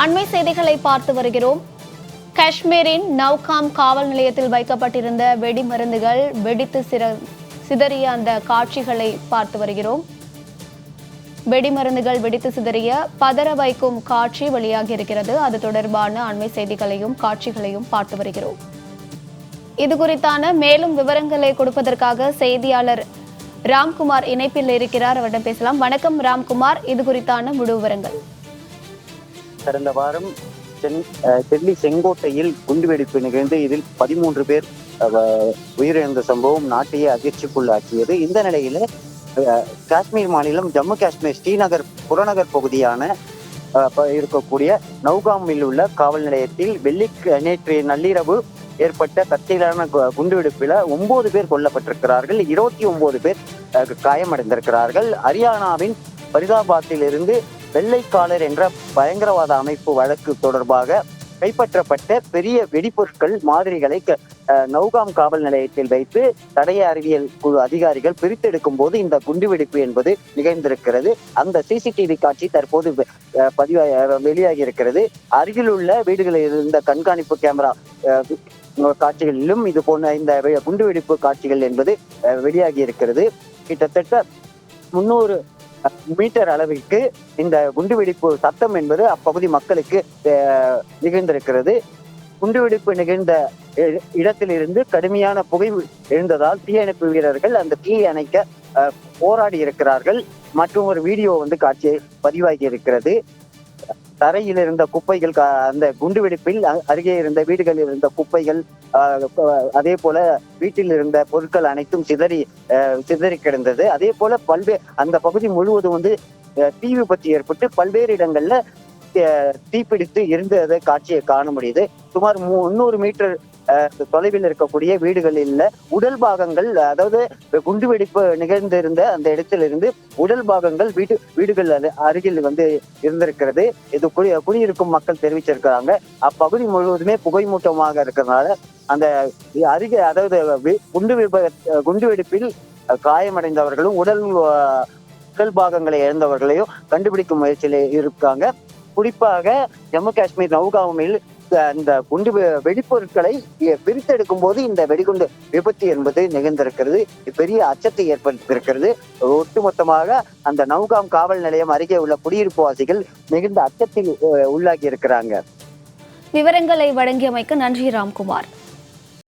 அண்மை செய்திகளை பார்த்து வருகிறோம். காஷ்மீரின் நவ்காம் காவல் நிலையத்தில் வைக்கப்பட்டிருந்த வெடிமருந்துகள் வெடித்து சிற சிதறிய அந்த காட்சிகளை பார்த்து வருகிறோம். வெடிமருந்துகள் வெடித்து சிதறிய பதற வைக்கும் காட்சி வெளியாகி இருக்கிறது. அது தொடர்பான அண்மை செய்திகளையும் காட்சிகளையும் பார்த்து வருகிறோம். இது குறித்தான மேலும் விவரங்களை கொடுப்பதற்காக செய்தியாளர் ராம்குமார் இணைப்பில் இருக்கிறார். அவரிடம் பேசலாம். வணக்கம் ராம்குமார். இது குறித்தான முழு விவரங்கள். கடந்த வாரம் சென் டெல்லி செங்கோட்டையில் குண்டுவெடிப்பு நிகழ்ந்து இதில் பதிமூன்று பேர் உயிரிழந்த சம்பவம் நாட்டையே அதிர்ச்சிக்குள்ளாக்கியது. இந்த நிலையில காஷ்மீர் மாநிலம் ஜம்மு காஷ்மீர் ஸ்ரீநகர் புறநகர் பகுதியான ப- இருக்கக்கூடிய நௌகாமில் உள்ள காவல் நிலையத்தில் வெள்ளி நேற்று நள்ளிரவு ஏற்பட்ட கத்தியிலான கு- குண்டுவெடிப்பில் ஒன்பது பேர் கொல்லப்பட்டிருக்கிறார்கள். இருபத்தி ஒன்பது பேர் காயமடைந்திருக்கிறார்கள். ஹரியானாவின் ஃபரிதாபாத்தில் இருந்து வெள்ளைக்காலர் என்ற பயங்கரவாத அமைப்பு வழக்கு தொடர்பாக கைப்பற்றப்பட்ட பெரிய வெடிப்பொருட்கள் மாதிரிகளை க- நௌகாம் காவல் நிலையத்தில் வைத்து தடய அறிவியல் குழு அதிகாரிகள் பிரித்தெடுக்கும் போது இந்த குண்டுவெடிப்பு என்பது நிகழ்ந்திருக்கிறது. அந்த சிசிடிவி காட்சி தற்போது பதிவாக வெளியாகி இருக்கிறது அருகில் உள்ள வீடுகளில் இருந்த கண்காணிப்பு கேமரா காட்சிகளிலும் இது போன்ற இந்த குண்டுவெடிப்பு காட்சிகள் என்பது வெளியாகி இருக்கிறது கிட்டத்தட்ட முன்னூறு மீட்டர் அளவிற்கு இந்த குண்டுவெடிப்பு சத்தம் என்பது அப்பகுதி மக்களுக்கு நிகழ்ந்திருக்கிறது குண்டுவெடிப்பு நிகழ்ந்த இ- இடத்திலிருந்து கடுமையான புகை எழுந்ததால் தீயணைப்பு வீரர்கள் அந்த தீயை அணைக்க போராடி இருக்கிறார்கள். மற்றும் ஒரு வீடியோ வந்து காட்சியை பதிவாகி இருக்கிறது. தரையில் இருந்த குப்பைகள் கா- அந்த குண்டுவெடிப்பில் அ- அருகே இருந்த வீடுகளில் இருந்த குப்பைகள் அதே போல வீட்டில் இருந்த பொருட்கள் அனைத்தும் சிதறி சிதறி கிடந்தது. அதே போல பல்வேறு அந்த பகுதி முழுவதும் வந்து தீ விபத்து ஏற்பட்டு பல்வேறு இடங்கள்ல தீப்பிடித்து இருந்ததை காட்சியை காண முடியுது. சுமார் முன்னூறு மீட்டர் தொலைவில் இருக்கக்கூடிய வீடுகளில் உடல் பாகங்கள் அதாவது குண்டுவெடிப்பு நிகழ்ந்திருந்த அந்த இடத்திலிருந்து உடல் பாகங்கள் வீடு வீடுகள் அருகில் வந்து இருந்திருக்கிறது. இது குடி குடியிருக்கும் மக்கள் தெரிவிச்சிருக்கிறாங்க. அப்பகுதி முழுவதுமே புகைமூட்டமாக இருக்கிறதுனால அந்த அருகே அதாவது குண்டு விப குண்டு வெடிப்பில் காயமடைந்தவர்களும் உடல் உடல் பாகங்களை இழந்தவர்களையும் கண்டுபிடிக்கும் முயற்சியில் இருக்காங்க. குறிப்பாக ஜம்மு காஷ்மீர் நவுகாமில் அந்த குண்டு வெடிப்பொருட்களை பிரித்தெடுக்கும் போது இந்த வெடிகுண்டு விபத்து என்பது நிகழ்ந்திருக்கிறது. பெரிய அச்சத்தை ஏற்படுத்தியிருக்கிறது. ஒட்டுமொத்தமாக அந்த நவுகாம் காவல் நிலையம் அருகே உள்ள குடியிருப்பு வாசிகள் மிகுந்த அச்சத்தில் உள்ளாகி இருக்கிறாங்க விவரங்களை வழங்கியமைக்கு நன்றி ராம்குமார்.